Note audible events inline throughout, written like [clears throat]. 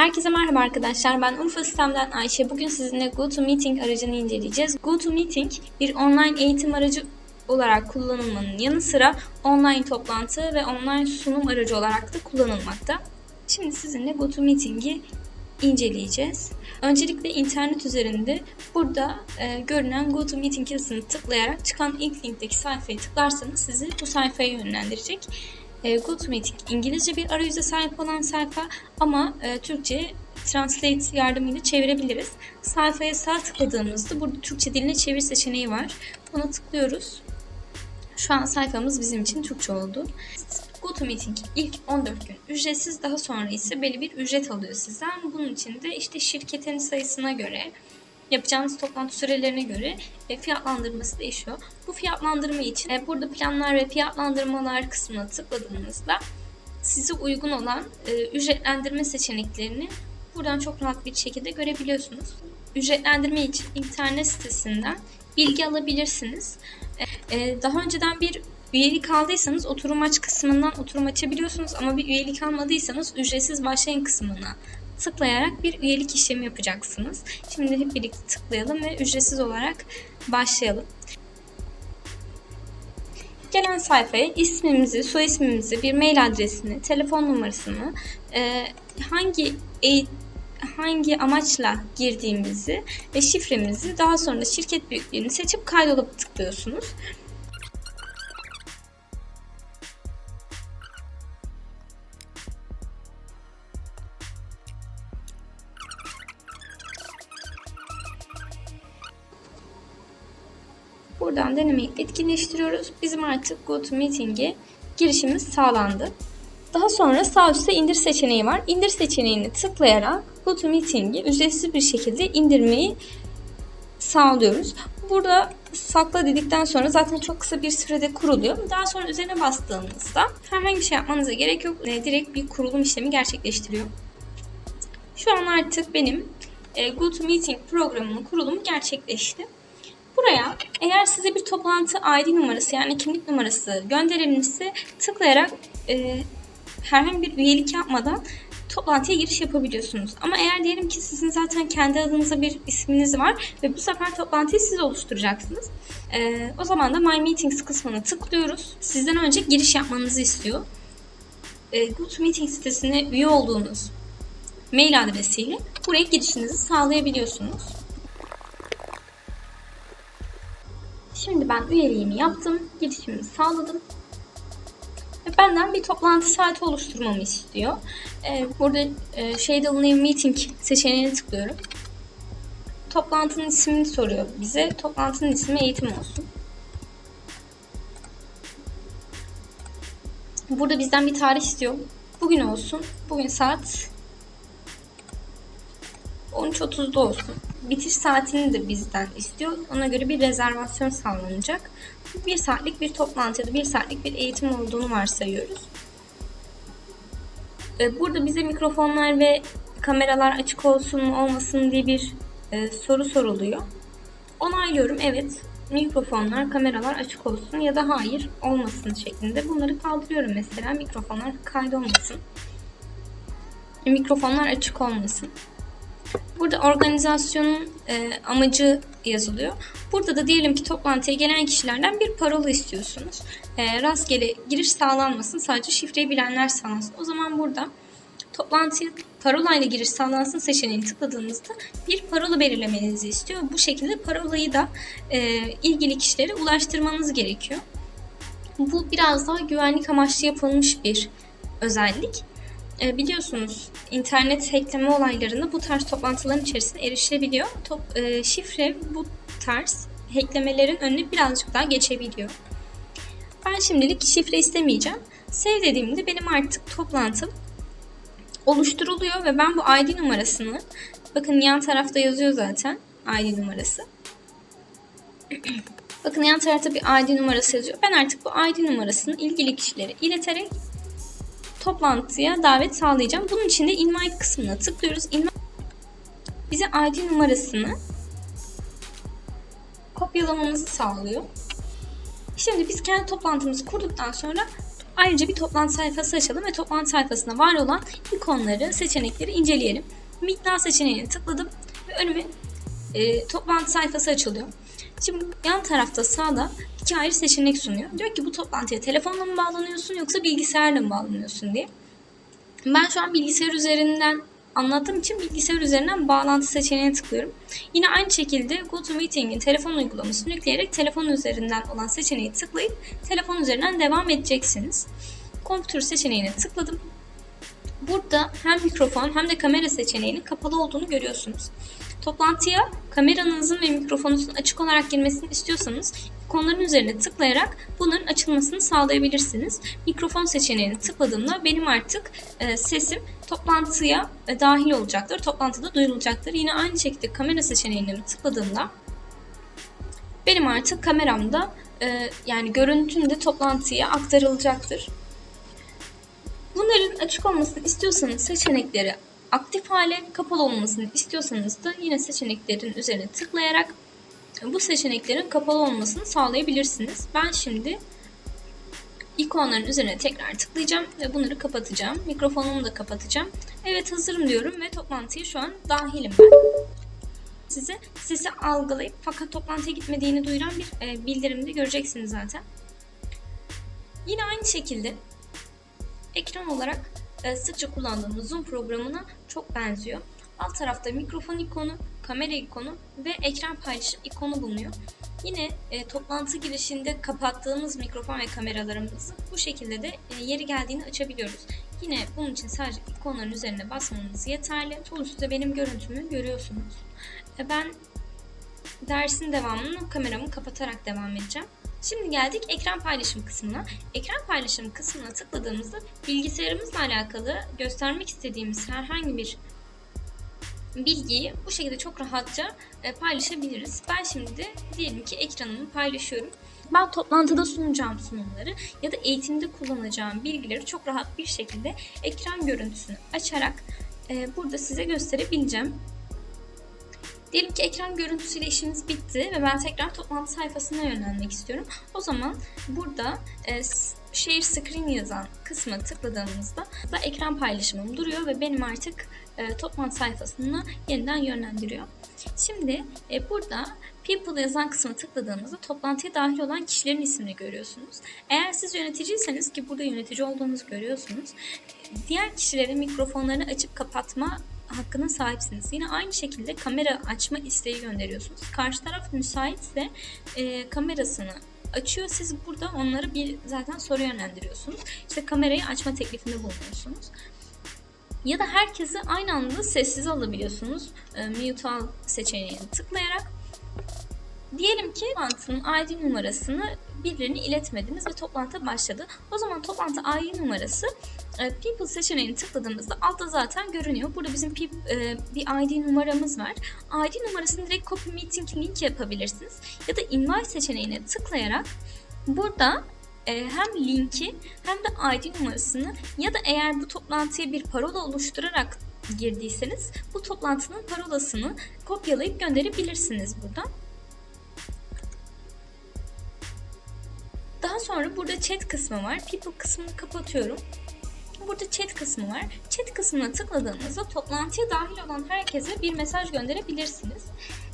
Herkese merhaba arkadaşlar. Ben Urfa Sistem'den Ayşe. Bugün sizinle GoToMeeting aracını inceleyeceğiz. GoToMeeting bir online eğitim aracı olarak kullanılmanın yanı sıra online toplantı ve online sunum aracı olarak da kullanılmakta. Şimdi sizinle GoToMeeting'i inceleyeceğiz. Öncelikle internet üzerinde burada e, görünen GoToMeeting yazısını tıklayarak çıkan ilk linkteki sayfaya tıklarsanız sizi bu sayfaya yönlendirecek. E, GoToMeeting İngilizce bir arayüze sahip olan sayfa ama e, Türkçe Translate yardımıyla çevirebiliriz. Sayfaya sağ tıkladığımızda burada Türkçe diline çevir seçeneği var. Buna tıklıyoruz. Şu an sayfamız bizim için Türkçe oldu. GoToMeeting ilk 14 gün ücretsiz daha sonra ise belli bir ücret alıyor sizden. Bunun için de işte şirketin sayısına göre yapacağınız toplantı sürelerine göre e, fiyatlandırması değişiyor. Bu fiyatlandırma için e, burada planlar ve fiyatlandırmalar kısmına tıkladığınızda size uygun olan e, ücretlendirme seçeneklerini buradan çok rahat bir şekilde görebiliyorsunuz. Ücretlendirme için internet sitesinden bilgi alabilirsiniz. E, daha önceden bir üyelik aldıysanız oturum aç kısmından oturum açabiliyorsunuz ama bir üyelik almadıysanız ücretsiz başlayın kısmına tıklayarak bir üyelik işlemi yapacaksınız. Şimdi hep birlikte tıklayalım ve ücretsiz olarak başlayalım. Gelen sayfaya ismimizi, soy ismimizi, bir mail adresini, telefon numarasını, e, hangi eğit hangi amaçla girdiğimizi ve şifremizi daha sonra şirket büyüklüğünü seçip kaydolup tıklıyorsunuz. Buradan denemeyi etkinleştiriyoruz. Bizim artık GoToMeeting'e girişimiz sağlandı. Daha sonra sağ üstte indir seçeneği var. İndir seçeneğini tıklayarak GoToMeeting'i ücretsiz bir şekilde indirmeyi sağlıyoruz. Burada sakla dedikten sonra zaten çok kısa bir sürede kuruluyor. Daha sonra üzerine bastığınızda herhangi bir şey yapmanıza gerek yok. E, direkt bir kurulum işlemi gerçekleştiriyor. Şu an artık benim e, GoToMeeting programının kurulumu gerçekleşti. Buraya eğer size bir toplantı ID numarası yani kimlik numarası gönderilmişse tıklayarak e, herhangi bir üyelik yapmadan toplantıya giriş yapabiliyorsunuz. Ama eğer diyelim ki sizin zaten kendi adınıza bir isminiz var ve bu sefer toplantıyı siz oluşturacaksınız. E, o zaman da My Meetings kısmına tıklıyoruz. Sizden önce giriş yapmanızı istiyor. E, GoToMeeting sitesine üye olduğunuz mail adresiyle buraya girişinizi sağlayabiliyorsunuz. Şimdi ben üyeliğimi yaptım, girişimi sağladım. Ve benden bir toplantı saati oluşturmamı istiyor. Ee, burada e, Schedule New Meeting seçeneğine tıklıyorum. Toplantının ismini soruyor bize. Toplantının ismi eğitim olsun. Burada bizden bir tarih istiyor. Bugün olsun. Bugün saat 13.30'da olsun. Bitiş saatini de bizden istiyor. Ona göre bir rezervasyon sağlanacak. Bir saatlik bir toplantı ya da bir saatlik bir eğitim olduğunu varsayıyoruz. Ee, burada bize mikrofonlar ve kameralar açık olsun mu olmasın diye bir e, soru soruluyor. Onaylıyorum evet mikrofonlar, kameralar açık olsun ya da hayır olmasın şeklinde. Bunları kaldırıyorum mesela mikrofonlar kaydolmasın. Mikrofonlar açık olmasın. Burada organizasyonun e, amacı yazılıyor. Burada da diyelim ki toplantıya gelen kişilerden bir parola istiyorsunuz. E, rastgele giriş sağlanmasın, sadece şifreyi bilenler sağlansın. O zaman burada toplantıya parola ile giriş sağlansın seçeneğini tıkladığınızda bir parola belirlemenizi istiyor. Bu şekilde parolayı da e, ilgili kişilere ulaştırmanız gerekiyor. Bu biraz daha güvenlik amaçlı yapılmış bir özellik. E, biliyorsunuz internet hackleme olaylarında bu tarz toplantıların içerisine erişilebiliyor. Top, e, şifre bu tarz hacklemelerin önüne birazcık daha geçebiliyor. Ben şimdilik şifre istemeyeceğim. Save dediğimde benim artık toplantım oluşturuluyor ve ben bu ID numarasını bakın yan tarafta yazıyor zaten ID numarası. [clears throat] bakın yan tarafta bir ID numarası yazıyor. Ben artık bu ID numarasını ilgili kişilere ileterek toplantıya davet sağlayacağım. Bunun için de invite kısmına tıklıyoruz. Invite bize ID numarasını kopyalamamızı sağlıyor. Şimdi biz kendi toplantımızı kurduktan sonra Ayrıca bir toplantı sayfası açalım ve toplantı sayfasında var olan ikonları, seçenekleri inceleyelim. Miktar seçeneğine tıkladım ve önüme e, toplantı sayfası açılıyor. Şimdi yan tarafta sağda iki ayrı seçenek sunuyor. Diyor ki bu toplantıya telefonla mı bağlanıyorsun yoksa bilgisayarla mı bağlanıyorsun diye. Ben şu an bilgisayar üzerinden anlattığım için bilgisayar üzerinden bağlantı seçeneğine tıklıyorum. Yine aynı şekilde GoToMeeting'in telefon uygulamasını yükleyerek telefon üzerinden olan seçeneği tıklayıp telefon üzerinden devam edeceksiniz. Kompütür seçeneğine tıkladım. Burada hem mikrofon hem de kamera seçeneğinin kapalı olduğunu görüyorsunuz. Toplantıya kameranızın ve mikrofonunuzun açık olarak girmesini istiyorsanız ikonların üzerine tıklayarak bunların açılmasını sağlayabilirsiniz. Mikrofon seçeneğine tıkladığımda benim artık e, sesim toplantıya e, dahil olacaktır. Toplantıda duyurulacaktır. Yine aynı şekilde kamera seçeneğine tıkladığımda benim artık kameramda e, yani görüntüm de toplantıya aktarılacaktır. Bunların açık olmasını istiyorsanız seçenekleri aktif hale, kapalı olmasını istiyorsanız da yine seçeneklerin üzerine tıklayarak bu seçeneklerin kapalı olmasını sağlayabilirsiniz. Ben şimdi ikonların üzerine tekrar tıklayacağım ve bunları kapatacağım. Mikrofonumu da kapatacağım. Evet hazırım diyorum ve toplantıya şu an dahilim ben. Size sesi algılayıp fakat toplantıya gitmediğini duyuran bir e, bildirimde göreceksiniz zaten. Yine aynı şekilde ekran olarak sıkça kullandığımız Zoom programına çok benziyor. Alt tarafta mikrofon ikonu, kamera ikonu ve ekran paylaşım ikonu bulunuyor. Yine e, toplantı girişinde kapattığımız mikrofon ve kameralarımızı bu şekilde de e, yeri geldiğini açabiliyoruz. Yine bunun için sadece ikonların üzerine basmanız yeterli. Sonuçta benim görüntümü görüyorsunuz. E, ben dersin devamını kameramı kapatarak devam edeceğim. Şimdi geldik ekran paylaşım kısmına. Ekran paylaşım kısmına tıkladığımızda bilgisayarımızla alakalı göstermek istediğimiz herhangi bir bilgiyi bu şekilde çok rahatça e, paylaşabiliriz. Ben şimdi diyelim ki ekranımı paylaşıyorum. Ben toplantıda sunacağım sunumları ya da eğitimde kullanacağım bilgileri çok rahat bir şekilde ekran görüntüsünü açarak e, burada size gösterebileceğim. Diyelim ki ekran görüntüsüyle işimiz bitti ve ben tekrar toplantı sayfasına yönlenmek istiyorum. O zaman burada e, Share Screen yazan kısma tıkladığımızda da ekran paylaşımım duruyor ve benim artık e, toplantı sayfasına yeniden yönlendiriyor. Şimdi e, burada People yazan kısma tıkladığınızda toplantıya dahil olan kişilerin ismini görüyorsunuz. Eğer siz yöneticiyseniz ki burada yönetici olduğunuzu görüyorsunuz. Diğer kişilerin mikrofonlarını açıp kapatma hakkına sahipsiniz. Yine aynı şekilde kamera açma isteği gönderiyorsunuz. Karşı taraf müsaitse e, kamerasını açıyor. Siz burada onları bir zaten soru yönlendiriyorsunuz. İşte kamerayı açma teklifinde bulunuyorsunuz. Ya da herkesi aynı anda sessiz alabiliyorsunuz. E, mute al seçeneğine tıklayarak. Diyelim ki toplantının ID numarasını birilerine iletmediniz ve toplantı başladı. O zaman toplantı ID numarası e, People seçeneğini tıkladığımızda altta zaten görünüyor. Burada bizim e, bir ID numaramız var. ID numarasını direkt copy meeting link yapabilirsiniz. Ya da invite seçeneğine tıklayarak burada e, hem linki hem de ID numarasını ya da eğer bu toplantıya bir parola oluşturarak girdiyseniz bu toplantının parolasını kopyalayıp gönderebilirsiniz buradan. Daha sonra burada chat kısmı var. People kısmını kapatıyorum. Burada chat kısmı var. Chat kısmına tıkladığınızda toplantıya dahil olan herkese bir mesaj gönderebilirsiniz.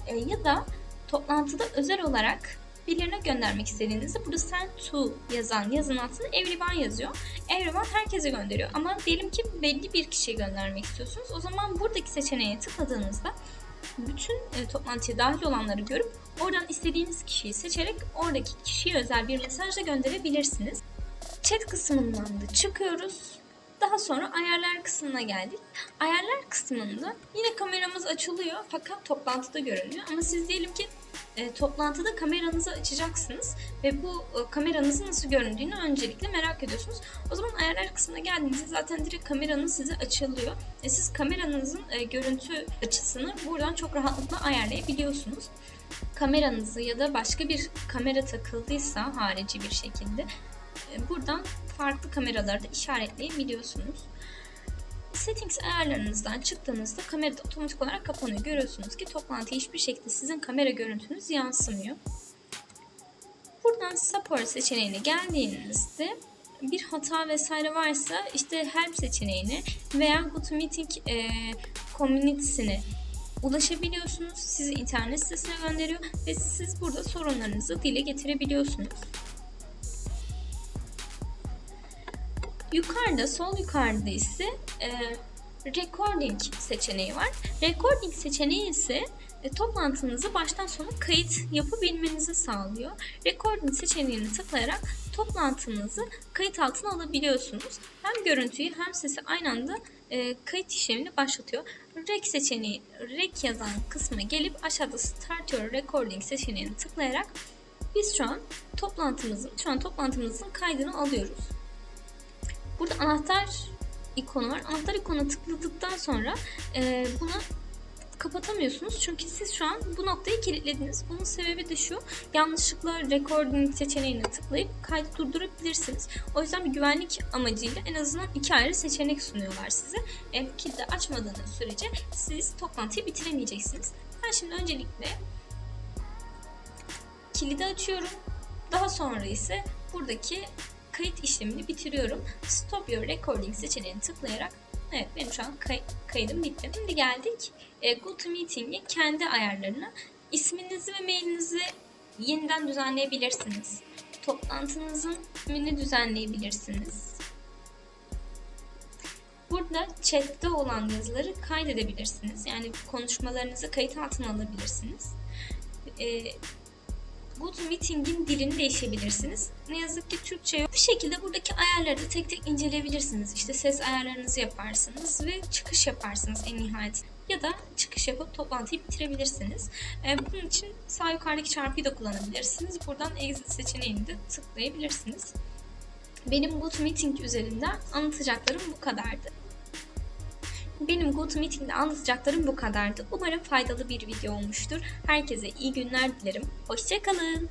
E, ya da toplantıda özel olarak birilerine göndermek istediğinizde burada send to yazan yazın altında everyone yazıyor. Everyone herkese gönderiyor. Ama diyelim ki belli bir kişiye göndermek istiyorsunuz. O zaman buradaki seçeneğe tıkladığınızda bütün e, toplantıya dahil olanları görüp oradan istediğiniz kişiyi seçerek oradaki kişiye özel bir mesaj da gönderebilirsiniz. Chat kısmından da çıkıyoruz. Daha sonra ayarlar kısmına geldik. Ayarlar kısmında yine kameramız açılıyor fakat toplantıda görünüyor. Ama siz diyelim ki e, toplantıda kameranızı açacaksınız ve bu e, kameranızın nasıl göründüğünü öncelikle merak ediyorsunuz. O zaman ayarlar kısmına geldiğinizde zaten direkt kameranız size açılıyor. E, siz kameranızın e, görüntü açısını buradan çok rahatlıkla ayarlayabiliyorsunuz. Kameranızı ya da başka bir kamera takıldıysa harici bir şekilde buradan farklı kameraları da işaretleyebiliyorsunuz. Settings ayarlarınızdan çıktığınızda kamera otomatik olarak kapanıyor. Görüyorsunuz ki toplantıya hiçbir şekilde sizin kamera görüntünüz yansımıyor. Buradan Support seçeneğine geldiğinizde bir hata vesaire varsa işte help seçeneğine veya GoToMeeting e, community'sine ulaşabiliyorsunuz. Sizi internet sitesine gönderiyor ve siz burada sorunlarınızı dile getirebiliyorsunuz. Yukarıda, sol yukarıda ise e, recording seçeneği var. Recording seçeneği ise e, toplantınızı baştan sona kayıt yapabilmenizi sağlıyor. Recording seçeneğini tıklayarak toplantınızı kayıt altına alabiliyorsunuz. Hem görüntüyü hem sesi aynı anda e, kayıt işlemini başlatıyor. Rec seçeneği, rec yazan kısma gelip aşağıda Start Your Recording seçeneğini tıklayarak biz şu an toplantımızın, şu an toplantımızın kaydını alıyoruz. Burada anahtar ikonu var. Anahtar ikonuna tıkladıktan sonra e, bunu kapatamıyorsunuz. Çünkü siz şu an bu noktayı kilitlediniz. Bunun sebebi de şu. Yanlışlıkla recording seçeneğine tıklayıp kaydı durdurabilirsiniz. O yüzden bir güvenlik amacıyla en azından iki ayrı seçenek sunuyorlar size. E, kilidi açmadığınız sürece siz toplantıyı bitiremeyeceksiniz. Ben şimdi öncelikle kilidi açıyorum. Daha sonra ise buradaki kayıt işlemini bitiriyorum. Stop your recording seçeneğini tıklayarak Evet benim şu an kay- kaydım bitti. Şimdi geldik e, GoToMeeting'in kendi ayarlarına. İsminizi ve mailinizi yeniden düzenleyebilirsiniz. Toplantınızın ismini düzenleyebilirsiniz. Burada chatte olan yazıları kaydedebilirsiniz. Yani konuşmalarınızı kayıt altına alabilirsiniz. E, GoToMeeting'in dilini değişebilirsiniz. Ne yazık ki Türkçe yok. Bu şekilde buradaki ayarları da tek tek inceleyebilirsiniz. İşte ses ayarlarınızı yaparsınız ve çıkış yaparsınız en nihayet. Ya da çıkış yapıp toplantıyı bitirebilirsiniz. Ee, bunun için sağ yukarıdaki çarpıyı da kullanabilirsiniz. Buradan exit seçeneğini de tıklayabilirsiniz. Benim GoToMeeting üzerinden anlatacaklarım bu kadardı. Benim GoToMeeting'de anlatacaklarım bu kadardı. Umarım faydalı bir video olmuştur. Herkese iyi günler dilerim. Hoşçakalın.